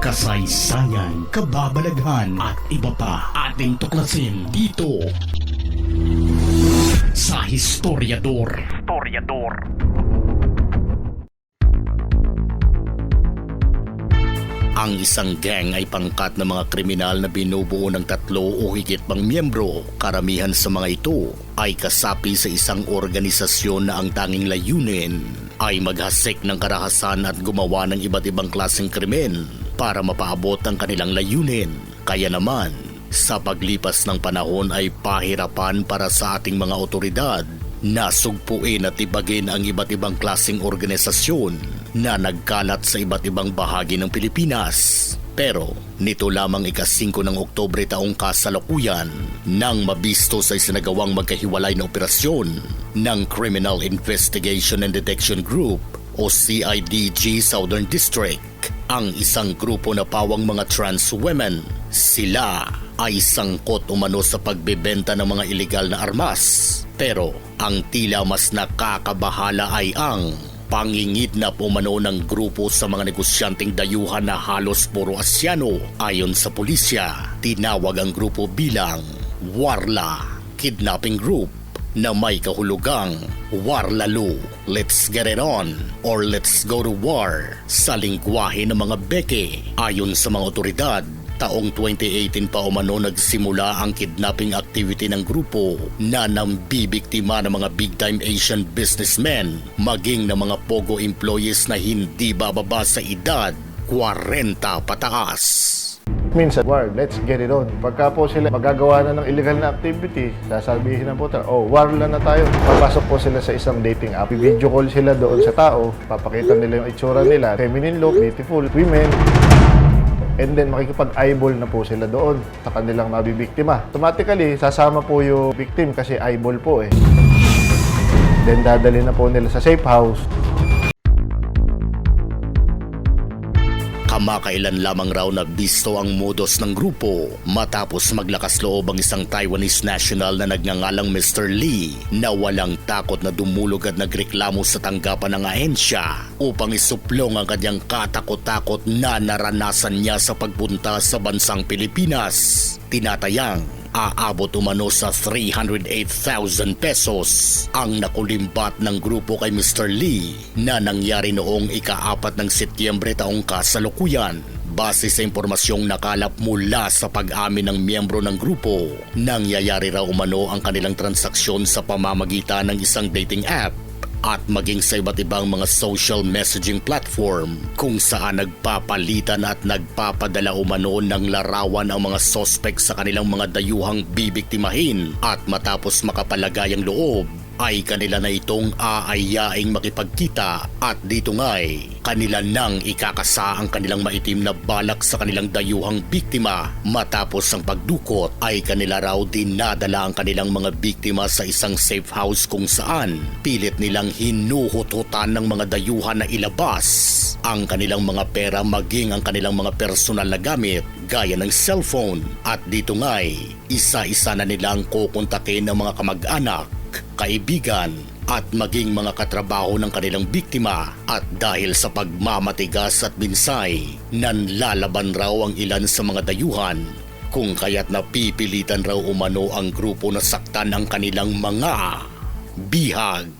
kasaysayan, kababalaghan at iba pa ating tuklasin dito sa Historiador. Historiador. Ang isang gang ay pangkat ng mga kriminal na binubuo ng tatlo o higit pang miyembro. Karamihan sa mga ito ay kasapi sa isang organisasyon na ang tanging layunin ay maghasik ng karahasan at gumawa ng iba't ibang klaseng krimen para mapaabot ang kanilang layunin. Kaya naman, sa paglipas ng panahon ay pahirapan para sa ating mga otoridad na sugpuin at ibagin ang iba't ibang klaseng organisasyon na nagkalat sa iba't ibang bahagi ng Pilipinas. Pero nito lamang ika-5 ng Oktobre taong kasalukuyan nang mabisto sa isinagawang magkahiwalay na operasyon ng Criminal Investigation and Detection Group o CIDG Southern District ang isang grupo na pawang mga trans women. Sila ay sangkot umano sa pagbebenta ng mga ilegal na armas. Pero ang tila mas nakakabahala ay ang pangingidnap umano ng grupo sa mga negosyanteng dayuhan na halos puro Asyano. Ayon sa pulisya, tinawag ang grupo bilang Warla Kidnapping Group na may kahulugang Warlalo, Let's Get It On or Let's Go to War sa lingwahe ng mga beke. Ayon sa mga otoridad, taong 2018 pa umano nagsimula ang kidnapping activity ng grupo na nambibiktima ng mga big-time Asian businessmen maging ng mga pogo employees na hindi bababa sa edad 40 pataas. Minsan, war, let's get it on. Pagka po sila magagawa na ng illegal na activity, sasabihin ng puta, oh, war lang na tayo. Papasok po sila sa isang dating app. Video call sila doon sa tao, papakita nila yung itsura nila, feminine look, beautiful women. And then makikipag-eyeball na po sila doon sa kanilang mabibiktima. Automatically, sasama po yung victim kasi eyeball po eh. Then dadali na po nila sa safe house. Kamakailan lamang raw na bisto ang modus ng grupo matapos maglakas loob ang isang Taiwanese national na nagngangalang Mr. Lee na walang takot na dumulog at nagreklamo sa tanggapan ng ahensya upang isuplong ang kanyang katakot-takot na naranasan niya sa pagpunta sa bansang Pilipinas. Tinatayang aabot umano sa 308,000 pesos ang nakulimbat ng grupo kay Mr. Lee na nangyari noong ika-apat ng Setyembre taong kasalukuyan. Base sa impormasyong nakalap mula sa pag-amin ng miyembro ng grupo, nangyayari raw umano ang kanilang transaksyon sa pamamagitan ng isang dating app at maging sa iba't ibang mga social messaging platform kung saan nagpapalitan at nagpapadala umano ng larawan ang mga sospek sa kanilang mga dayuhang bibiktimahin at matapos makapalagay ang loob ay kanila na itong aayaing makipagkita at dito nga'y kanila nang ikakasa ang kanilang maitim na balak sa kanilang dayuhang biktima matapos ang pagdukot ay kanila raw dinadala ang kanilang mga biktima sa isang safe house kung saan pilit nilang hinuhututan ng mga dayuhan na ilabas ang kanilang mga pera maging ang kanilang mga personal na gamit gaya ng cellphone. At dito nga'y isa-isa na nilang kukontakin ng mga kamag-anak kaibigan at maging mga katrabaho ng kanilang biktima at dahil sa pagmamatigas at binsay, nanlalaban raw ang ilan sa mga dayuhan kung kaya't napipilitan raw umano ang grupo na saktan ang kanilang mga bihag.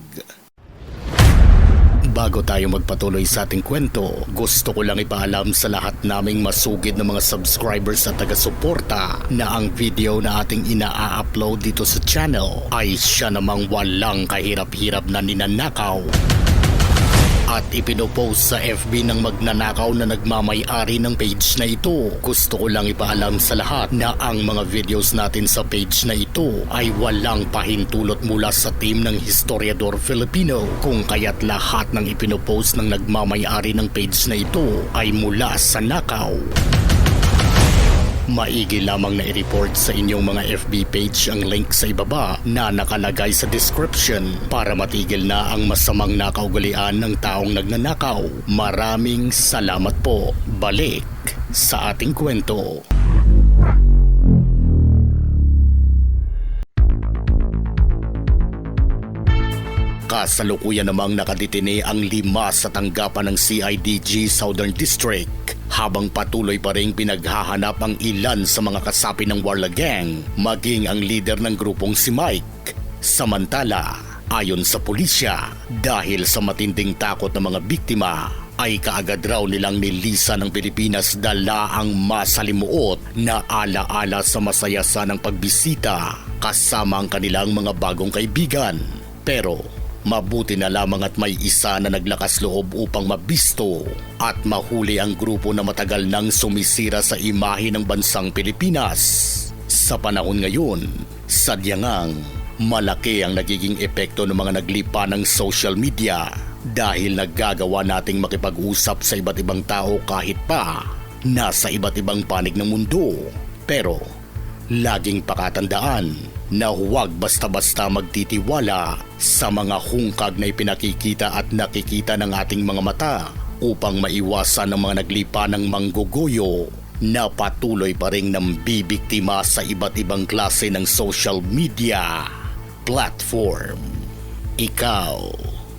Bago tayo magpatuloy sa ating kwento, gusto ko lang ipaalam sa lahat naming masugid na mga subscribers at taga-suporta na ang video na ating ina-upload dito sa channel ay siya namang walang kahirap-hirap na ninanakaw at ipinopost sa FB ng magnanakaw na nagmamay-ari ng page na ito. Gusto ko lang ipaalam sa lahat na ang mga videos natin sa page na ito ay walang pahintulot mula sa team ng Historiador Filipino kung kaya't lahat ng ipinopost ng nagmamay-ari ng page na ito ay mula sa nakaw. Maigi lamang na i-report sa inyong mga FB page ang link sa ibaba na nakalagay sa description para matigil na ang masamang nakaugalian ng taong nagnanakaw. Maraming salamat po. Balik sa ating kwento. Kasalukuyan namang nakadetine ang lima sa tanggapan ng CIDG Southern District habang patuloy pa rin pinaghahanap ang ilan sa mga kasapi ng Warla Gang maging ang leader ng grupong si Mike. Samantala, ayon sa pulisya, dahil sa matinding takot ng mga biktima, ay kaagad raw nilang nilisa ng Pilipinas dala ang masalimuot na alaala sa masaya sanang pagbisita kasama ang kanilang mga bagong kaibigan. Pero Mabuti na lamang at may isa na naglakas loob upang mabisto at mahuli ang grupo na matagal nang sumisira sa imahe ng bansang Pilipinas. Sa panahon ngayon, sadyangang malaki ang nagiging epekto ng mga naglipa ng social media dahil naggagawa nating makipag-usap sa iba't ibang tao kahit pa nasa iba't ibang panig ng mundo. Pero laging pakatandaan na huwag basta-basta magtitiwala sa mga hungkag na ipinakikita at nakikita ng ating mga mata upang maiwasan ang mga naglipa ng mangguguyo na patuloy pa rin ng bibiktima sa iba't ibang klase ng social media platform. Ikaw,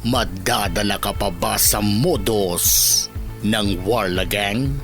madadala ka pa ba sa modus ng Warla Gang?